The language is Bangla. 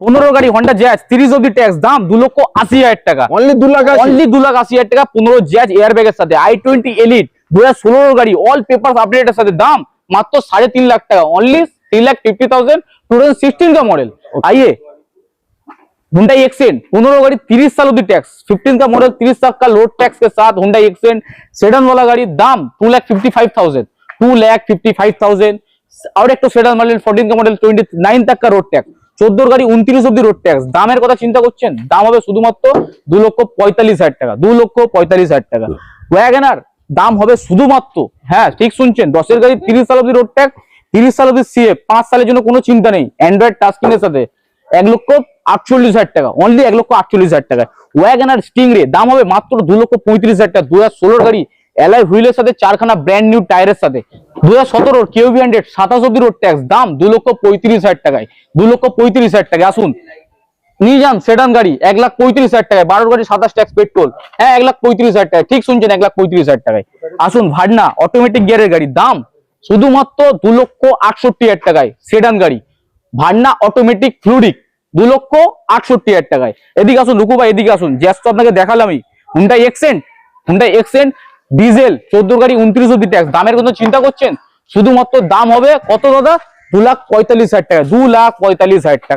পনেরো গাড়ি হন্ডা জ্যাজ তিরিশ অব্দি ট্যাক্স দাম দু লক্ষ আশি হাজার টাকা অনলি দু লাখ আছে অনলি দু লাখ আশি হাজার টাকা পনেরো জ্যাজ এয়ার ব্যাগের সাথে আই টোয়েন্টি এলিট দু হাজার ষোলোর গাড়ি অল পেপার আপডেটের সাথে দাম মাত্র সাড়ে তিন লাখ টাকা only three lakh fifty thousand two thousand sixteen का मॉडल आइए हुंडई एक्सेंट पंद्रह गाड़ी तीस साल की टैक्स फिफ्टीन का मॉडल तीस लाख का लोड टैक्स के साथ हुंडई एक्सेंट सेडन वाला गाड़ी दाम two lakh fifty five thousand two lakh fifty five thousand और एक तो सेडन मॉडल फोर्टीन का मॉडल টোয়েন্টি নাইন तक का रोड टैक्स চোদ্দোর গাড়ি উনত্রিশ অব্দি রোড ট্যাক্স দামের কথা চিন্তা করছেন? দাম হবে শুধুমাত্র দু লক্ষ পঁয়তাল্লিশ হাজার টাকা। দু লক্ষ পঁয়তাল্লিশ হাজার টাকা। ওয়াগনার দাম হবে শুধুমাত্র হ্যাঁ ঠিক শুনছেন? দশের গাড়ি তিরিশ সাল অব্দি রোড ট্যাক্স তিরিশ সাল অব্দি সিএ পাঁচ সালের জন্য কোনো চিন্তা নেই। অ্যান্ড্রয়েড টাচ স্ক্রিনের সাথে এক লক্ষ আটচল্লিশ হাজার টাকা অনলি এক লক্ষ আটচল্লিশ হাজার টাকা। ওয়াগনার স্টিংরে দাম হবে মাত্র দু লক্ষ পঁয়ত্রিশ হাজার টাকা। দু হাজার ষোলোর গাড়ি এলআই হুইলের সাথে, চারখানা ব্র্যান্ড নিউ টায়ারের সাথে। দু হাজার সতেরোর কিউবি হান্ড্রেড সাতাশ অব্দি রোড ট্যাক্স দাম দু লক্ষ পঁয়ত্রিশ হাজার টাকায়। দু লক্ষ পঁয়ত্রিশ হাজার টাকা আসুন নিয়ে যান সেডান গাড়ি, এক লাখ পঁয়ত্রিশ হাজার টাকায়। বারোর গাড়ি সাতাশ ট্যাক্স পেট্রোল হ্যাঁ এক লাখ পঁয়ত্রিশ হাজার টাকা ঠিক শুনছেন, এক লাখ পঁয়ত্রিশ হাজার টাকায়। আসুন, ভাডনা অটোমেটিক গিয়ারের গাড়ি, দাম শুধুমাত্র দু লক্ষ আটষট্টি হাজার টাকায়। সেডান গাড়ি, ভাডনা অটোমেটিক ফ্লুডিক দু লক্ষ আটষট্টি হাজার টাকায়। এদিকে আসুন ভাই, এদিকে আসুন। জ্যাস তো আপনাকে দেখালামই। Hyundai Accent Hyundai Accent diesel চোদ্দ গাড়ি উনত্রিশ অব্দি ট্যাক্স দামের কিন্তু চিন্তা করছেন? শুধুমাত্র দাম হবে কত দাদা? দু লাখ পঁয়তাল্লিশ হাজার টাকা, দু লাখ পঁয়তাল্লিশ হাজার টাকা।